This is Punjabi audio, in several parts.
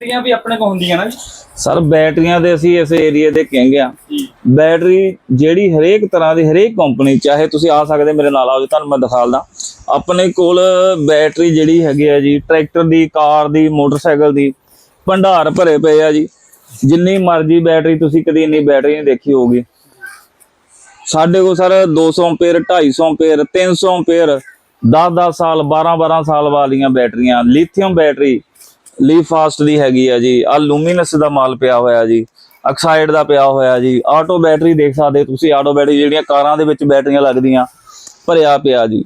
ਬੈਟਰੀਆਂ ਵੀ ਆਪਣੇ ਕੋਲ ਹੁੰਦੀਆਂ ਨਾ ਜੀ? ਸਰ ਬੈਟਰੀਆਂ ਦੇ ਅਸੀਂ ਇਸ ਏਰੀਆ ਦੇ ਕਿੰਗ ਆ। ਬੈਟਰੀ ਜਿਹੜੀ ਹਰੇਕ ਤਰ੍ਹਾਂ ਦੀ ਹਰੇਕ ਕੰਪਨੀ ਚਾਹੇ ਤੁਸੀਂ ਆ ਸਕਦੇ ਮੇਰੇ ਨਾਲ ਆਓ ਤੁਹਾਨੂੰ ਮੈਂ ਦਿਖਾਲਦਾ ਆਪਣੇ ਕੋਲ ਬੈਟਰੀ ਜਿਹੜੀ ਹੈਗੀ ਆ ਜੀ ਟਰੈਕਟਰ ਦੀ ਕਾਰ ਦੀ ਮੋਟਰਸਾਈਕਲ ਦੀ ਭੰਡਾਰ ਭਰੇ ਪਏ ਆ ਜੀ। ਜਿੰਨੀ ਮਰਜ਼ੀ ਬੈਟਰੀ ਤੁਸੀਂ ਕਦੀ ਇੰਨੀ ਬੈਟਰੀ ਨਹੀਂ ਦੇਖੀ ਹੋਊਗੀ। ਸਾਡੇ ਕੋਲ ਸਰ 200 ਐਂਪੀਅਰ 250 ਐਂਪੀਅਰ 300 ਐਂਪੀਅਰ 10-10 ਸਾਲ 12-12 ਸਾਲ ਵਾਲੀਆਂ ਬੈਟਰੀਆਂ ਲਿਥੀਅਮ ਬੈਟਰੀ ਲੀ ਫਾਸਟ ਦੀ ਹੈਗੀ ਆ ਜੀ ਆ ਲੂਮੀਨਸ ਦਾ ਮਾਲ ਪਿਆ ਹੋਇਆ ਜੀ ਆਕਸਾਈਡ ਦਾ ਪਿਆ ਹੋਇਆ ਜੀ ਆਟੋ ਬੈਟਰੀ ਦੇਖ ਸਕਦੇ ਤੁਸੀਂ ਆਟੋ ਬੈਟਰੀ ਜਿਹੜੀਆਂ ਕਾਰਾਂ ਦੇ ਵਿੱਚ ਬੈਟਰੀਆਂ ਲੱਗਦੀਆਂ, ਭਰਿਆ ਪਿਆ ਜੀ।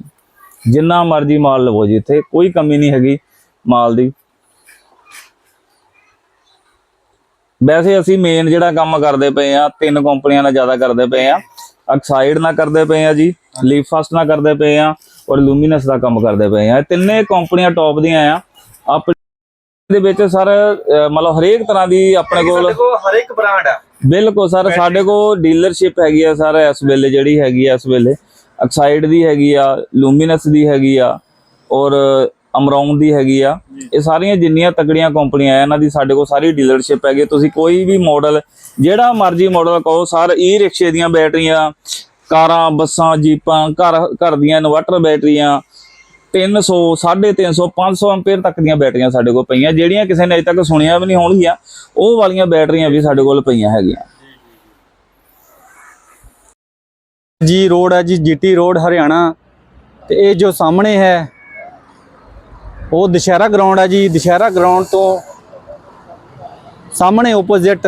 ਜਿੰਨਾ ਮਰਜ਼ੀ ਮਾਲ ਲਵੋ ਜੀ ਇੱਥੇ, ਕੋਈ ਕਮੀ ਨਹੀਂ ਹੈਗੀ ਮਾਲ ਦੀ। ਵੈਸੇ ਅਸੀਂ ਮੇਨ ਜਿਹੜਾ ਕੰਮ ਕਰਦੇ ਪਏ ਆ, ਤਿੰਨ ਕੰਪਨੀਆਂ ਨਾਲ ਜ਼ਿਆਦਾ ਕਰਦੇ ਪਏ ਆ ਆਕਸਾਈਡ ਨਾਲ ਕਰਦੇ ਪਏ ਆ ਜੀ ਲੀਫ ਫਾਸਟ ਨਾਲ ਕਰਦੇ ਪਏ ਆ, ਔਰ ਲੂਮੀਨਸ ਦਾ ਕੰਮ ਕਰਦੇ ਪਏ ਆ। ਇਹ ਤਿੰਨੇ ਕੰਪਨੀਆਂ ਟੌਪ ਦੀਆਂ ਆ, ਆਪ ਦੇ ਵਿੱਚ ਸਰ ਮਤਲਬ ਹਰੇਕ ਤਰ੍ਹਾਂ ਦੀ ਆਪਣੇ ਕੋਲ ਸਾਡੇ ਕੋਲ ਹਰ ਇੱਕ ਬ੍ਰਾਂਡ ਆ। ਬਿਲਕੁਲ ਸਰ ਸਾਡੇ ਕੋਲ ਡੀਲਰਸ਼ਿਪ ਹੈਗੀ ਆ ਸਰ ਇਸ ਵੇਲੇ ਜਿਹੜੀ ਹੈਗੀ ਆ ਇਸ ਵੇਲੇ। ਆਕਸਾਈਡ ਦੀ ਹੈਗੀ ਆ ਲੂਮੀਨਸ ਦੀ ਹੈਗੀ ਆ ਔਰ ਅਮਰੌਨ ਦੀ ਹੈਗੀ ਆ। ਇਹ ਸਾਰੀਆਂ ਜਿੰਨੀਆਂ ਤਕੜੀਆਂ ਕੰਪਨੀਆਂ ਆ ਇਹਨਾਂ ਦੀ ਸਾਡੇ ਕੋਲ ਸਾਰੀ ਡੀਲਰਸ਼ਿਪ ਹੈਗੀ ਤੁਸੀਂ ਕੋਈ ਵੀ ਮਾਡਲ ਜਿਹੜਾ ਮਰਜ਼ੀ ਮਾਡਲ ਕਹੋ ਸਰ ਈ ਰਿਕਸ਼ੇ ਦੀਆਂ ਬੈਟਰੀਆਂ ਕਾਰਾਂ ਬੱਸਾਂ ਜੀਪਾਂ ਘਰ ਘਰ ਦੀਆਂ ਇਨਵਰਟਰ ਬੈਟਰੀਆਂ 300 350 500 ਐਂਪੀਅਰ ਤੱਕ ਦੀਆਂ ਬੈਟਰੀਆਂ ਸਾਡੇ ਕੋਲ ਪਈਆਂ। ਜਿਹੜੀਆਂ ਕਿਸੇ ਨੇ ਅਜੇ ਤੱਕ ਸੁਣੀਆਂ ਵੀ ਨਹੀਂ ਹੋਣਗੀਆਂ, ਉਹ ਵਾਲੀਆਂ ਬੈਟਰੀਆਂ ਵੀ ਸਾਡੇ ਕੋਲ ਪਈਆਂ ਹੈਗੀਆਂ। ਜੀ, ਰੋਡ ਹੈ ਜੀ, ਜੀਟੀ ਰੋਡ, ਹਰਿਆਣਾ। ਤੇ ਇਹ ਜੋ ਸਾਹਮਣੇ ਹੈ, ਉਹ ਦੁਸ਼ਹਿਰਾ ਗਰਾਊਂਡ ਹੈ ਜੀ। ਦੁਸ਼ਹਿਰਾ ਗਰਾਊਂਡ ਤੋਂ ਸਾਹਮਣੇ ਆਪੋਜ਼ਿਟ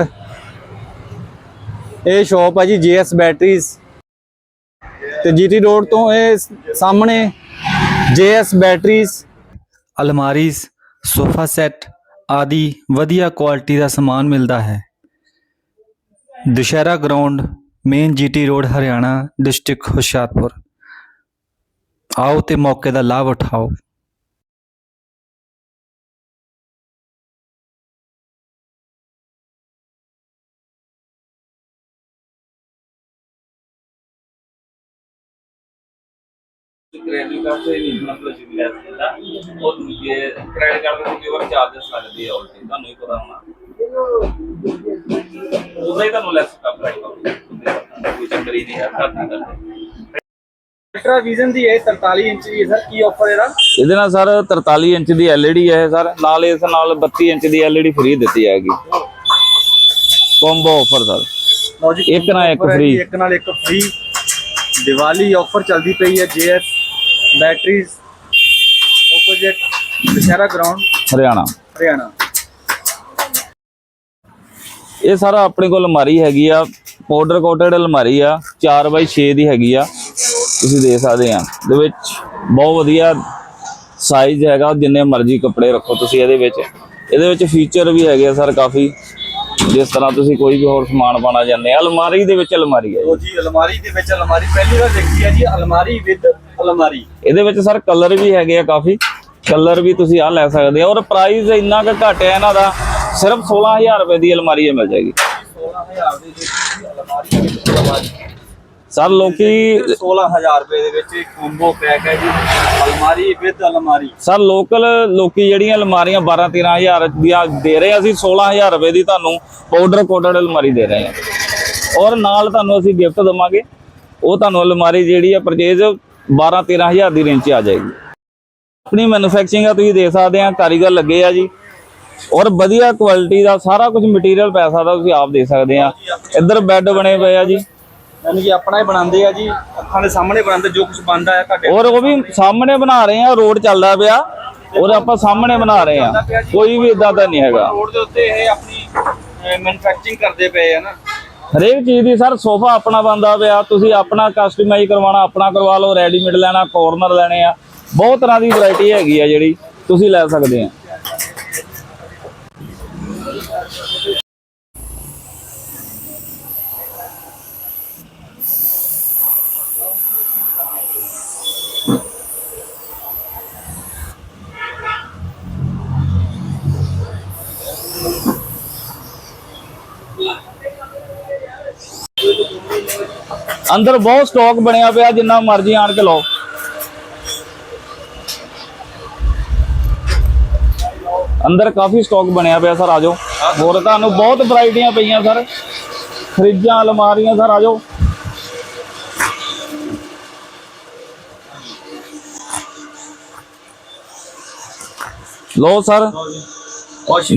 ਇਹ ਸ਼ਾਪ ਹੈ ਜੀ ਜੀਐਸ ਬੈਟਰੀਜ਼ ਤੇ ਜੀਟੀ ਰੋਡ ਤੋਂ ਇਹ ਸਾਹਮਣੇ ਜੀਐਸ ਬੈਟਰੀਜ਼, ਅਲਮਾਰੀਜ਼, ਸੋਫਾ ਸੈੱਟ ਆਦਿ ਵਧੀਆ ਕੁਆਲਿਟੀ ਦਾ ਸਮਾਨ ਮਿਲਦਾ ਹੈ। Dussehra ground, main GT road, Hariana district Hoshiarpur. ਆਓ ਤੇ ਮੌਕੇ ਦਾ ਲਾਭ ਉਠਾਓ। ਕ੍ਰੈਡਿਟ ਕਾਰਡ ਤੇ ਨਹੀਂ ਮਤਲਬ ਜੀ ਲੈ ਸਕਦਾ ਉਹ ਦੂਜੇ ਕ੍ਰੈਡਿਟ ਕਾਰਡ ਤੇ ਕਈ ਵਾਰ ਚਾਰजेस ਲੱਗਦੇ ਆ ਉਲਟੇ ਤੁਹਾਨੂੰ ਹੀ ਪਤਾ ਹੋਣਾ। ਉਹਦਾ ਹੀ ਤੁਹਾਨੂੰ ਲੈਸ ਕਰ ਪਾਏਗਾ ਕੋਈ ਚੱਕਰ ਹੀ ਨਹੀਂ ਹੈ ਕਰਨਾ ਕਰਦੇ ਅਲਟਰਾ ਵਿਜ਼ਨ ਦੀ ਇਹ 43 ਇੰਚ ਦੀ ਸਰ ਕੀ ਆਫਰ ਇਹਦਾ? ਇਹਦੇ ਨਾਲ ਸਰ 43 ਇੰਚ ਦੀ LED ਹੈ ਸਰ ਨਾਲ ਇਸ ਨਾਲ 32 ਇੰਚ ਦੀ LED ਫ੍ਰੀ ਦਿੱਤੀ ਜਾਏਗੀ। Combo offer sir. ਜੀ ਇੱਕ ਨਾਲ ਇੱਕ ਹੈ ਜੀ, free। ਇੱਕ ਨਾਲ ਇੱਕ ਫ੍ਰੀ ਦੀਵਾਲੀ ਆਫਰ ਚੱਲਦੀ ਪਈ ਹੈ GS batteries opposite Dussehra ground Hariana. Hariana. ਇਹ ਸਾਰਾ ਆਪਣੇ ਕੋਲ ਅਲਮਾਰੀ ਹੈਗੀ ਆ ਪਾਊਡਰ ਕੋਟਡ ਅਲਮਾਰੀ ਆ 4x6 ਦੀ ਹੈਗੀ ਆ। ਤੁਸੀਂ ਦੇਖ ਸਕਦੇ ਆ ਦੇ ਵਿੱਚ ਬਹੁਤ ਵਧੀਆ ਸਾਈਜ਼ ਹੈਗਾ ਜਿੰਨੇ ਮਰਜ਼ੀ ਕੱਪੜੇ ਰੱਖੋ ਤੁਸੀਂ ਇਹਦੇ ਵਿੱਚ। ਇਹਦੇ ਵਿੱਚ ਫੀਚਰ ਵੀ ਹੈਗੇ ਆ ਸਰ ਕਾਫੀ। ਜਿਸ ਤਰ੍ਹਾਂ ਤੁਸੀਂ ਕੋਈ ਵੀ ਹੋਰ ਸਮਾਨ ਪਾਣਾ ਚਾਹੁੰਦੇ ਆ ਅਲਮਾਰੀ ਦੇ ਵਿੱਚ ਅਲਮਾਰੀ ਹੈ ਜੀ। ਲਓ ਜੀ ਅਲਮਾਰੀ ਦੇ ਵਿੱਚ ਅਲਮਾਰੀ ਪਹਿਲੀ ਵਾਰ ਦੇਖੀ ਹੈ ਜੀ ਅਲਮਾਰੀ ਵਿਦ ਅਲਮਾਰੀ। ਇਹਦੇ ਵਿੱਚ ਸਰ ਕਲਰ ਵੀ ਹੈਗੇ ਆ ਕਾਫੀ। ਕਲਰ ਵੀ ਤੁਸੀਂ ਆ ਲੈ ਸਕਦੇ ਆ ਔਰ ਪ੍ਰਾਈਸ ਇੰਨਾ ਕੁ ਘੱਟ ਹੈ ਇਹਨਾਂ ਦਾ ਸਿਰਫ 16000 ਰੁਪਏ ਦੀ ਅਲਮਾਰੀ ਇਹ ਮਿਲ ਜਾਏਗੀ। 16000 ਦੇ ਵਿੱਚ ਅਲਮਾਰੀ। ਸਰ ਲੋਕੀ 16000 ਰੁਪਏ ਦੇ ਵਿੱਚ ਕੰਬੋ ਪੈਕ ਹੈ ਜੀ ਅਲਮਾਰੀ ਵਿਦ ਅਲਮਾਰੀ। ਸਰ ਲੋਕਲ ਲੋਕੀ ਜਿਹੜੀਆਂ ਅਲਮਾਰੀਆਂ 12 13000 ਦੀਆਂ ਦੇ ਰਹੇ ਅਸੀਂ 16000 ਰੁਪਏ ਦੀ ਤੁਹਾਨੂੰ ਪਾਊਡਰ ਕੋਟਡ ਅਲਮਾਰੀ ਦੇ ਰਹੇ ਹਾਂ ਔਰ ਨਾਲ ਤੁਹਾਨੂੰ ਅਸੀਂ ਗਿਫਟ ਦਵਾਂਗੇ। ਉਹ ਤੁਹਾਨੂੰ ਅਲਮਾਰੀ ਜਿਹੜੀ ਆ ਪਰਚੇਜ਼ 12 13000 ਦੀ ਰੇਂਜ 'ਚ ਆ ਜਾਏਗੀ। ਆਪਣੀ ਮੈਨੂਫੈਕਚਰਿੰਗ ਆ ਤੁਸੀਂ ਦੇਖ ਸਕਦੇ ਆ ਕਾਰੀਗਰ ਲੱਗੇ ਆ ਜੀ। ਔਰ ਵਧੀਆ ਕੁਆਲਿਟੀ ਦਾ ਸਾਰਾ ਕੁਝ ਮਟੀਰੀਅਲ ਪੈ ਸਕਦਾ ਤੁਸੀਂ ਆਪ ਦੇਖ ਸਕਦੇ ਆ। ਇੱਧਰ ਬੈੱਡ ਬਣੇ ਪਏ ਆ ਜੀ। ਯਾਨੀ ਕਿ ਆਪਣਾ ਹੀ ਬਣਾਉਂਦੇ ਆ ਜੀ ਅੱਖਾਂ ਦੇ ਸਾਹਮਣੇ ਬਣਾਉਂਦੇ ਜੋ ਕੁਝ ਬਣਦਾ ਹੈ ਤੁਹਾਡੇ ਔਰ ਉਹ ਵੀ ਸਾਹਮਣੇ। ਬਣਾ ਰਹੇ ਆ ਰੋਡ ਚੱਲਦਾ ਪਿਆ ਔਰ ਆਪਾਂ ਸਾਹਮਣੇ ਬਣਾ ਰਹੇ ਆ। ਕੋਈ ਵੀ ਇਦਾਂ ਦਾ ਨਹੀਂ ਹੈਗਾ। ਰੋਡ ਦੇ ਉੱਤੇ ਇਹ ਆਪਣੀ ਮੈਨੂਫੈਕਚਰਿੰਗ ਕਰਦੇ ਪਏ ਆ ਨਾ। ਹਰੇਕ ਚੀਜ਼ ਦੀ ਸਰ ਸੋਫਾ ਆਪਣਾ ਬੰਦਾ ਪਿਆ ਤੁਸੀਂ ਆਪਣਾ ਕਸਟਮਾਈਜ਼ ਕਰਵਾਉਣਾ ਆਪਣਾ ਕਰਵਾ ਲਓ ਰੈਡੀਮੇਡ ਲੈਣਾ ਕਾਰਨਰ ਲੈਣੇ ਆ। ਬਹੁਤ ਤਰ੍ਹਾਂ ਦੀ ਵੈਰਾਈਟੀ ਹੈਗੀ ਆ ਜਿਹੜੀ ਤੁਸੀਂ ਲੈ ਸਕਦੇ ਆ। ਅੰਦਰ ਬਹੁਤ ਸਟਾਕ ਬਣਿਆ ਪਿਆ, ਜਿੰਨਾ ਮਰਜ਼ੀ ਆਣ ਕੇ ਲਓ। ਅੰਦਰ ਕਾਫੀ ਸਟਾਕ ਬਣਿਆ ਪਿਆ, ਸਰ ਆਜੋ ਹੋਰ ਤੁਹਾਨੂੰ ਬਹੁਤ ਵੈਰਾਈਟੀਆਂ ਪਈਆਂ, ਸਰ। ਫਰਿੱਜਾਂ, ਅਲਮਾਰੀਆਂ, ਸਰ ਆਜੋ ਲੋ ਸਰ।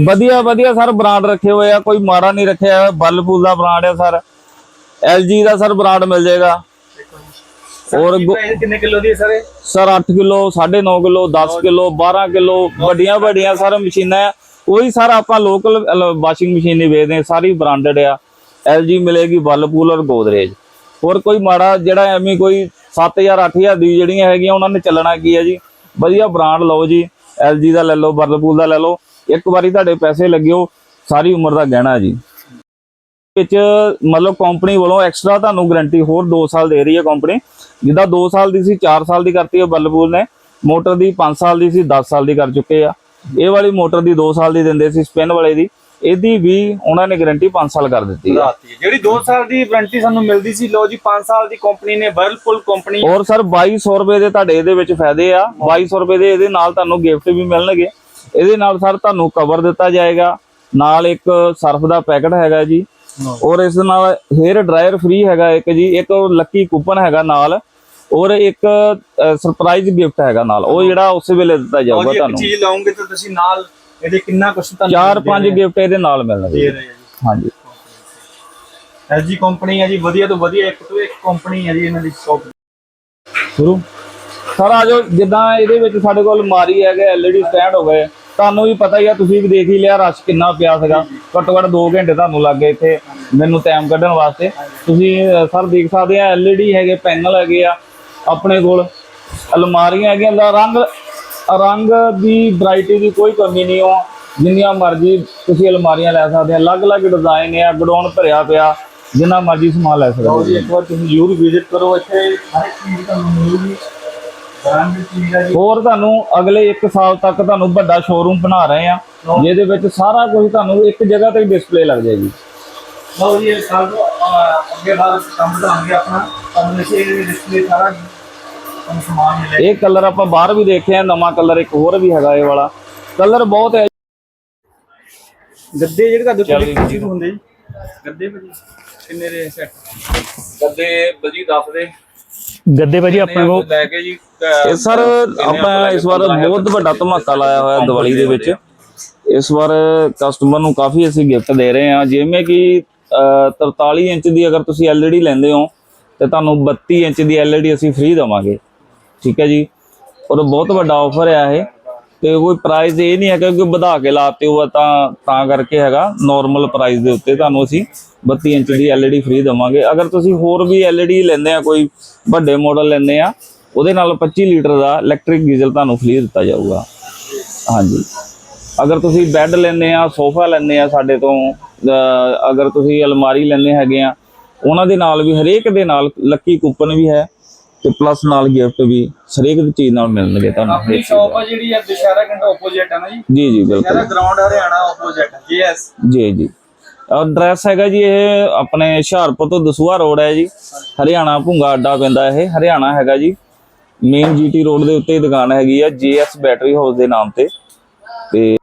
ਵਧੀਆ ਵਧੀਆ ਸਰ ਬ੍ਰਾਂਡ ਰੱਖੇ ਹੋਏ ਆ ਕੋਈ ਮਾੜਾ ਨਹੀਂ ਰੱਖਿਆ ਹੋਇਆ ਬਲਪੂਲ ਦਾ ਬ੍ਰਾਂਡ ਹੈ ਸਰ। LG ਦਾ ਸਰ ਬ੍ਰਾਂਡ ਮਿਲ ਜਾਏਗਾ। ਗੋ- ਕਿੰਨੇ ਕਿਲੋ ਦੀ ਹੈ sir sir 8 kilo 9.5 kilo 10 kilo 12 kilo ਵੱਡੀਆਂ ਵੱਡੀਆਂ ਸਰ ਮਸ਼ੀਨਾਂ ਆ। ਉਹੀ ਸਰ ਆਪਾਂ ਲੋਕਲ ਵਾਸ਼ਿੰਗ ਮਸ਼ੀਨ ਨਹੀਂ ਵੇਚਦੇ ਸਾਰੀ ਬ੍ਰਾਂਡਡ ਆ। LG ਮਿਲੇਗੀ ਵਰਲਪੂਲ ਔਰ ਗੋਦਰੇਜ। ਹੋਰ ਕੋਈ ਮਾੜਾ ਜਿਹੜਾ ਐਵੇਂ ਕੋਈ 7000 8000 ਦੀ ਜਿਹੜੀਆਂ ਹੈਗੀਆਂ ਉਹਨਾਂ ਨੇ ਚੱਲਣਾ ਕੀ ਹੈ ਜੀ? ਵਧੀਆ ਬ੍ਰਾਂਡ ਲਓ ਜੀ। LG ਦਾ ਲੈ ਲਓ ਵਰਲਪੂਲ ਦਾ ਲੈ ਲਓ। ਇੱਕ ਵਾਰੀ ਤੁਹਾਡੇ ਪੈਸੇ ਲੱਗਿਓ ਸਾਰੀ ਉਮਰ ਦਾ ਗਹਿਣਾ ਜੀ। ਵਿੱਚ ਮਤਲਬ ਕੰਪਨੀ ਵੱਲੋਂ ਐਕਸਟਰਾ ਤੁਹਾਨੂੰ ਗਾਰੰਟੀ ਹੋਰ 2 ਸਾਲ ਦੇ ਰਹੀ ਹੈ ਕੰਪਨੀ ਜਿੱਦਾਂ 2 ਸਾਲ ਦੀ ਸੀ 4 ਸਾਲ ਦੀ ਕਰਤੀ ਹੈ ਬੱਲਪੂਲ ਨੇ। ਮੋਟਰ ਦੀ 5 ਸਾਲ ਦੀ ਸੀ 10 ਸਾਲ ਦੀ ਕਰ ਚੁੱਕੇ ਆ। ਇਹ ਵਾਲੀ ਮੋਟਰ ਦੀ 2 ਸਾਲ ਦੀ ਦਿੰਦੇ ਸੀ ਸਪਿਨ ਵਾਲੇ ਦੀ। ਇਹਦੀ ਵੀ ਉਹਨਾਂ ਨੇ ਗਾਰੰਟੀ 5 ਸਾਲ ਕਰ ਦਿੱਤੀ ਹੈ। ਜਿਹੜੀ 2 ਸਾਲ ਦੀ ਵਾਰੰਟੀ ਸਾਨੂੰ ਮਿਲਦੀ ਸੀ ਲੋ ਜੀ 5 ਸਾਲ ਦੀ ਕੰਪਨੀ ਨੇ ਵਰਲਪੂਲ ਕੰਪਨੀ ਔਰ ਸਰ 2200 ਰੁਪਏ ਦੇ ਤੁਹਾਡੇ ਇਹਦੇ ਵਿੱਚ ਫਾਇਦੇ ਆ। 2200 ਰੁਪਏ ਦੇ ਇਹਦੇ ਨਾਲ ਤੁਹਾਨੂੰ ਗਿਫਟ ਵੀ ਮਿਲਣਗੇ। ਇਹਦੇ ਨਾਲ ਸਰ ਤੁਹਾਨੂੰ ਕਵਰ ਦਿੱਤਾ ਜਾਏਗਾ। ਨਾਲ ਇੱਕ ਸਰਫ ਦਾ ਪੈਕਟ ਹੈਗਾ ਜੀ। ਔਰ ਇਸ ਨਾਲ ਹੇਅਰ ਡਰਾਇਰ ਫ੍ਰੀ ਹੈਗਾ ਇੱਕ ਜੀ। ਇੱਕ ਲੱਕੀ ਕੂਪਨ ਹੈਗਾ ਨਾਲ। ਔਰ ਇੱਕ ਸਰਪ੍ਰਾਈਜ਼ ਗਿਫਟ ਹੈਗਾ ਨਾਲ। ਉਹ ਜਿਹੜਾ ਉਸੇ ਵੇਲੇ ਦਿੱਤਾ ਜਾਊਗਾ ਲਓ ਜੀ ਤੁਹਾਨੂੰ। ਚੀਜ਼ ਲਾਉਂਗੇ ਤਾਂ ਤੁਸੀਂ ਨਾਲ ਇਹਦੇ ਕਿੰਨਾ ਕੁਛ ਤੁਹਾਨੂੰ ਚਾਰ ਪੰਜ ਗਿਫਟ ਇਹਦੇ ਨਾਲ ਆ ਜੀ। ਹਾਂਜੀ। ਐਲਜੀ ਕੰਪਨੀ ਹੈ ਜੀ ਵਧੀਆ ਤੋਂ ਵਧੀਆ ਇੱਕ ਤੋਂ ਇੱਕ ਕੰਪਨੀ ਹੈ ਜੀ ਇਹਨਾਂ ਦੀ ਸ਼ੌਪ ਸ਼ੁਰੂ ਸਰ ਆ ਜਾਓ ਜਿੱਦਾਂ ਇਹਦੇ ਵਿੱਚ ਸਾਡੇ ਕੋਲ ਅਲਮਾਰੀ ਹੈਗੇ ਐਲਈਡੀ ਸਟੈਂਡ ਹੋ ਗਏ। ਤੁਹਾਨੂੰ ਵੀ ਪਤਾ ਹੀ ਆ, ਤੁਸੀਂ ਵੀ ਦੇਖ ਹੀ ਲਿਆ, ਰਸ਼ ਕਿੰਨਾ ਪਿਆ ਸੀਗਾ। ਘੱਟੋ ਘੱਟ 2 ਘੰਟੇ ਤੁਹਾਨੂੰ ਲੱਗ ਗਏ ਇੱਥੇ ਮੈਨੂੰ ਟਾਈਮ ਕੱਢਣ ਵਾਸਤੇ। ਤੁਸੀਂ ਸਰ ਦੇਖ ਸਕਦੇ ਆ ਐਲਈਡੀ ਹੈਗੇ, ਪੈਨਲ ਹੈਗੇ ਆ, ਆਪਣੇ ਕੋਲ। ਅਲਮਾਰੀਆਂ ਹੈਗੀਆਂ, ਦਾ ਰੰਗ ਰੰਗ ਦੀ ਵੈਰਾਈਟੀ ਦੀ ਕੋਈ ਕਮੀ ਨਹੀਂ ਹੋ ਜਿੰਨੀਆਂ ਮਰਜ਼ੀ ਤੁਸੀਂ ਅਲਮਾਰੀਆਂ ਲੈ ਸਕਦੇ ਆ। ਅਲੱਗ-ਅਲੱਗ ਡਿਜ਼ਾਈਨ ਆ ਗਡਾਉਣ ਭਰਿਆ ਪਿਆ, ਜਿੰਨਾ ਮਰਜ਼ੀ ਸਮਾਨ ਲੈ ਸਕਦੇ ਹੋ ਜੀ, ਇੱਕ ਵਾਰ ਤੁਸੀਂ ਜ਼ਰੂਰ ਵਿਜ਼ਿਟ ਕਰੋ ਇੱਥੇ। ਹਰ ਇੱਕ ਚੀਜ਼ ਤੁਹਾਨੂੰ ਮਿਲੂਗੀ। ਹੋਰ ਤੁਹਾਨੂੰ ਅਗਲੇ 1 ਸਾਲ ਤੱਕ ਤੁਹਾਨੂੰ ਵੱਡਾ ਸ਼ੋਰੂਮ ਬਣਾ ਰਹੇ ਆ ਜਿਹਦੇ ਵਿੱਚ ਸਾਰਾ ਕੁਝ ਤੁਹਾਨੂੰ ਇੱਕ ਜਗ੍ਹਾ ਤੇ ਡਿਸਪਲੇ ਲੱਗ ਜਾਏਗੀ। ਲਓ ਜੀ ਇਹ ਸਾਲ ਤੋਂ ਅਹ, ਅੱਗੇ ਬਾਅਦ ਕੰਮ ਵਧਾਉਣਗੇ ਆਪਣਾ। ਤੁਹਾਨੂੰ ਇਸੇ ਡਿਸਪਲੇ ਸਾਰਾ ਤੁਹਾਨੂੰ ਸਮਾਨ ਮਿਲੇਗਾ। ਇਹ ਕਲਰ ਆਪਾਂ ਬਾਹਰ ਵੀ ਦੇਖੇ ਆ ਨਵਾਂ ਕਲਰ ਇੱਕ ਹੋਰ ਵੀ ਹੈਗਾ ਇਹ ਵਾਲਾ। ਕਲਰ ਬਹੁਤ ਹੈ। ਗੱਦੇ ਜਿਹੜੇ ਤੁਹਾਡੇ ਕੋਲ ਹੁੰਦੇ ਜੀ। ਗੱਦੇ ਭਾਜੀ ਕਿੰਨੇ ਦੇ ਸੈੱਟ ਗੱਦੇ ਬਜੀ ਦੱਸ ਦੇ। ਗੱਦੇ ਭਾਜੀ ਆਪਣੇ ਕੋਲ? ਲੈ ਕੇ ਜੀ ਇਹ ਸਰ ਆਪਾਂ ਇਸ ਵਾਰ ਬਹੁਤ ਵੱਡਾ ਧਮਾਕਾ ਲਾਇਆ ਹੋਇਆ ਦੀਵਾਲੀ ਦੇ ਵਿੱਚ। ਇਸ ਵਾਰ ਕਸਟਮਰ ਨੂੰ ਕਾਫੀ ਅਸੀਂ ਗਿਫਟ ਦੇ ਰਹੇ ਹਾਂ। ਜਿਵੇਂ ਕਿ ਅਹ, 43 ਇੰਚ ਦੀ ਅਗਰ ਤੁਸੀਂ LED ਲੈਂਦੇ ਹੋ ਤੇ ਤੁਹਾਨੂੰ 32 ਇੰਚ ਦੀ LED ਅਸੀਂ ਫ੍ਰੀ ਦਵਾਂਗੇ। ਠੀਕ ਹੈ ਜੀ? ਔਰ ਬਹੁਤ ਵੱਡਾ ਆਫਰ ਹੈ ਇਹ। ਤੇ ਕੋਈ ਪ੍ਰਾਈਸ ਇਹ ਨਹੀਂ ਹੈਗਾ ਕਿ ਵਧਾ ਕੇ ਲਾਤੇ ਹੋ ਤਾਂ ਤਾਂ ਕਰਕੇ ਹੈਗਾ ਨਾਰਮਲ ਪ੍ਰਾਈਸ ਦੇ ਉੱਤੇ ਤੁਹਾਨੂੰ ਅਸੀਂ 32 ਇੰਚ ਦੀ LED ਫ੍ਰੀ ਦਵਾਂਗੇ। ਅਗਰ ਤੁਸੀਂ ਹੋਰ ਵੀ LED ਲੈਂਦੇ ਆ, ਕੋਈ ਵੱਡੇ ਮਾਡਲ ਲੈਂਦੇ ਆ, ਉਹਦੇ ਨਾਲ 25 ਲੀਟਰ ਦਾ ਇਲੈਕਟ੍ਰਿਕ ਡੀਜ਼ਲ ਤੁਹਾਨੂੰ ਫ੍ਰੀ ਦਿੱਤਾ ਜਾਊਗਾ। ਹਾਂਜੀ। ਅਗਰ ਤੁਸੀਂ ਬੈੱਡ ਲੈਂਦੇ ਆ ਸੋਫਾ ਲੈਂਦੇ ਆ ਸਾਡੇ ਤੋਂ ਅਗਰ ਤੁਸੀਂ ਅਲਮਾਰੀ ਲੈਂਦੇ ਹੈਗੇ ਆ, ਉਹਨਾਂ ਦੇ ਨਾਲ ਵੀ, ਹਰੇਕ ਦੇ ਨਾਲ ਲੱਕੀ ਕੂਪਨ ਵੀ ਹੈ। ਤੇ ਪਲੱਸ ਨਾਲ ਗਿਫਟ ਵੀ ਹਰੇਕ ਦੀ ਚੀਜ਼ ਨਾਲ ਮਿਲਣਗੇ ਤੁਹਾਨੂੰ। ਆਪਣੀ ਸ਼ਾਪ ਆ ਜਿਹੜੀ ਹੈ ਦੁਸ਼ਹਿਰਾ ਘੰਟਾ ਆਪੋਜ਼ਿਟ ਹੈ ਨਾ ਜੀ? ਜੀ ਜੀ ਬਿਲਕੁਲ। ਗਰਾਊਂਡ ਹਰਿਆਣਾ ਆਪੋਜ਼ਿਟ ਜੀਐਸ ਜੀ ਜੀ। ਐਡਰੈਸ ਹੈਗਾ ਜੀ ਇਹ ਆਪਣੇ ਹੁਸ਼ਿਆਰਪੁਰ ਤੋਂ ਦਸੂਹਾ ਰੋਡ ਹੈ ਜੀ। ਹਰਿਆਣਾ ਭੁੰਗਾ ਅੱਡਾ ਪੈਂਦਾ ਇਹ। ਹਰਿਆਣਾ ਹੈਗਾ ਜੀ। ਮੇਨ ਜੀਟੀ ਰੋਡ ਦੇ ਉੱਤੇ ਹੀ ਦੁਕਾਨ ਹੈਗੀ ਆ ਜੀਐਸ ਬੈਟਰੀ ਹਾਊਸ ਦੇ ਨਾਮ ਤੇ। ਤੇ